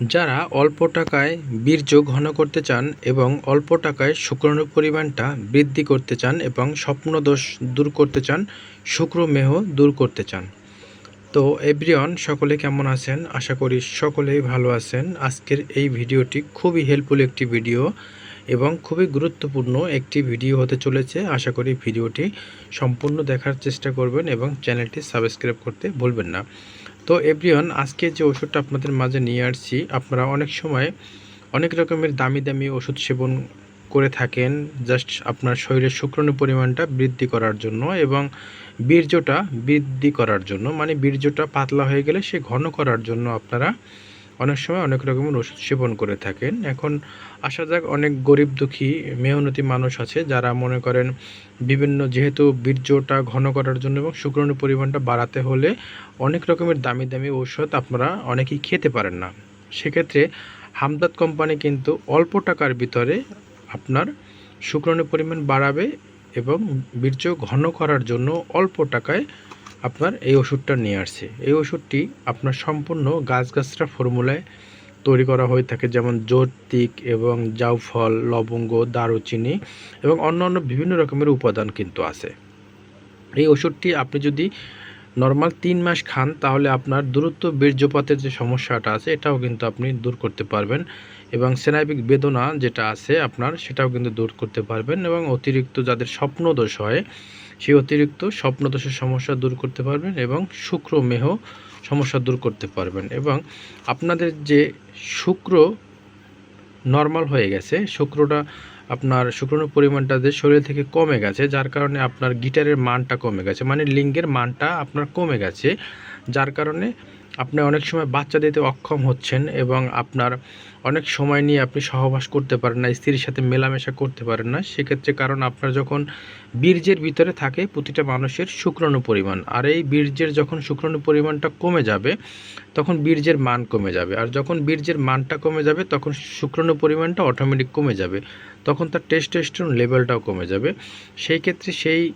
যারা অল্প টাকায় বীর্য ঘন করতে চান এবং অল্প টাকায় শুক্রাণুর পরিমাণটা বৃদ্ধি করতে চান এবং স্বপ্নদোষ দূর করতে চান, শুক্রমেহ দূর করতে চান। তো, এভরিওয়ান, সকলে কেমন আছেন? আশা করি সকলেই ভালো আছেন। আজকের এই ভিডিওটি খুবই হেল্পফুল একটি ভিডিও এবং খুবই গুরুত্বপূর্ণ একটি ভিডিও হতে চলেছে। আশা করি ভিডিওটি সম্পূর্ণ দেখার চেষ্টা করবেন এবং চ্যানেলটি সাবস্ক্রাইব করতে ভুলবেন না। তো এভরিওয়ান, আজকে যে ওষুধটা আপনাদের মাঝে নিয়ে আসছি, আপনারা অনেক সময় অনেক রকমের দামি দামি ওষুধ সেবন করে থাকেন, জাস্ট আপনার শরীরের শুক্রাণু পরিমাণটা বৃদ্ধি করার জন্য এবং বীর্যটা বৃদ্ধি করার জন্য। মানে বীর্যটা পাতলা হয়ে গেলে সে ঘন করার জন্য আপনারা অনেক সময় অনেক রকমের ওষুধ সেবন করে থাকেন। এখন আসা যাক, অনেক গরিব দুঃখী মেহনতি মানুষ আছে যারা মনে করেন বিভিন্ন যেহেতু বীর্যটা ঘন করার জন্য এবং শুক্রাণু পরিমাণটা বাড়াতে হলে অনেক রকমের দামি দামি ঔষধ আপনারা অনেকেই খেতে পারেন না। সেক্ষেত্রে হামদাদ কোম্পানি কিন্তু অল্প টাকার ভিতরে আপনার শুক্রাণু পরিমাণ বাড়াবে এবং বীর্য ঘন করার জন্য অল্প টাকায় আপনার এই ওষুধটা নিয়ে আসছে। এই ওষুধটি আপনার সম্পূর্ণ গাছগাছরা ফর্মুলায় তৈরি করা হয়ে থাকে, যেমন জোরতিক এবং জাউফল লবঙ্গ, দারুচিনি এবং অন্যান্য বিভিন্ন রকমের উপাদান কিন্তু আছে। এই ওষুধটি আপনি যদি নর্মাল তিন মাস খান, তাহলে আপনার দূরত্ব বীর্যপাতের যে সমস্যাটা আছে, এটাও কিন্তু আপনি দূর করতে পারবেন। এবং সেনাইবিক বেদনা যেটা আছে আপনার, সেটাও কিন্তু দূর করতে পারবেন। এবং অতিরিক্ত যাদের স্বপ্নদোষ হয়, সেই অতিরিক্ত স্বপ্নদোষের সমস্যা দূর করতে পারবেন এবং শুক্রমেহ সমস্যা দূর করতে পারবেন। এবং আপনাদের যে শুক্র নর্মাল হয়ে গেছে, শুক্রটা আপনার শুক্রাণুর পরিমাণটা যে শরীর থেকে কমে গেছে, যার কারণে আপনার গিটারের মানটা কমে গেছে মানে লিঙ্গের মানটা আপনার কমে গেছে, যার কারণে আপনি অনেক সময় বাচ্চা দিতে অক্ষম হচ্ছেন এবং আপনার অনেক সময় নিয়ে আপনি সহবাস করতে পারেন না, স্ত্রীর সাথে মেলামেশা করতে পারেন না। সেক্ষেত্রে কারণ আপনার যখন বীর্যের ভিতরে থাকে, প্রতিটা মানুষের শুক্রাণু পরিমাণ। আর এই বীর্যের যখন শুক্রাণু পরিমাণটা কমে যাবে, তখন বীর্যের মান কমে যাবে। আর যখন বীর্যের মানটা কমে যাবে, তখন শুক্রাণু পরিমাণটা অটোমেটিক কমে যাবে। তখন তার টেস্টোস্টেরন লেভেলটাও কমে যাবে। সেই ক্ষেত্রে সেই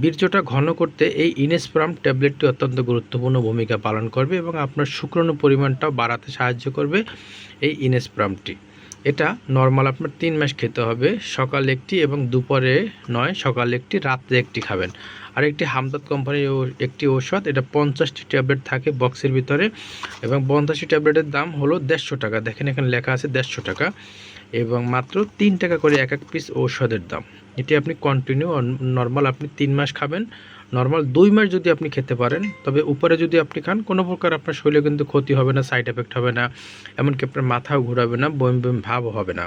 বীর্যটা ঘন করতে এই ইনেসপ্রাম ট্যাবলেটটি অত্যন্ত গুরুত্বপূর্ণ ভূমিকা পালন করবে এবং আপনার শুক্রাণু পরিমাণটাও বাড়াতে সাহায্য করবে এই ইনেসপ্রামটি। এটা নর্মাল আপনার তিন মাস খেতে হবে, সকাল একটি এবং দুপুরে নয়, সকালে একটি, রাত্রে একটি খাবেন। আর একটি হামদাদ কোম্পানির একটি ঔষধ, এটা পঞ্চাশটি ট্যাবলেট থাকে বক্সের ভিতরে এবং পঞ্চাশটি ট্যাবলেটের দাম হলো দেড়শো টাকা। দেখেন এখানে লেখা আছে দেড়শো টাকা এবং মাত্র তিন টাকা করে এক এক পিস ঔষধের দাম। এটি আপনি কন্টিনিউ নর্মাল আপনি তিন মাস খাবেন নর্মাল দুই মাস যদি আপনি খেতে পারেন, তবে উপরে যদি আপনি খান, কোনো প্রকার আপনার শরীরে কিন্তু ক্ষতি হবে না সাইড এফেক্ট হবে না, এমনকি আপনার মাথাও ঘোরাবে না, বম বম ভাবও হবে না।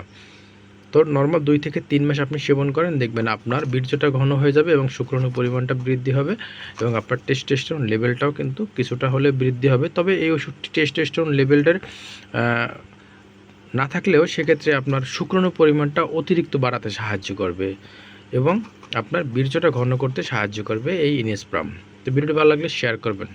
তো নর্মাল দুই থেকে তিন মাস আপনি সেবন করেন, দেখবেন আপনার বীর্যটা ঘন হয়ে যাবে এবং শুক্রাণু পরিমাণটা বৃদ্ধি হবে এবং আপনার টেস্টোস্টেরন লেভেলটাও কিন্তু কিছুটা হলে বৃদ্ধি হবে। তবে এই ওষুধটি টেস্টোস্টেরন লেভেলটার না থাকলেও সেক্ষেত্রে আপনার শুক্রাণু পরিমাণটা অতিরিক্ত বাড়াতে সাহায্য করবে। এবং আপনার বীর্যটা ঘন করতে সাহায্য করবে এই ইনএসপ্রাম তো ভিডিওটি ভালো লাগলে শেয়ার করবেন।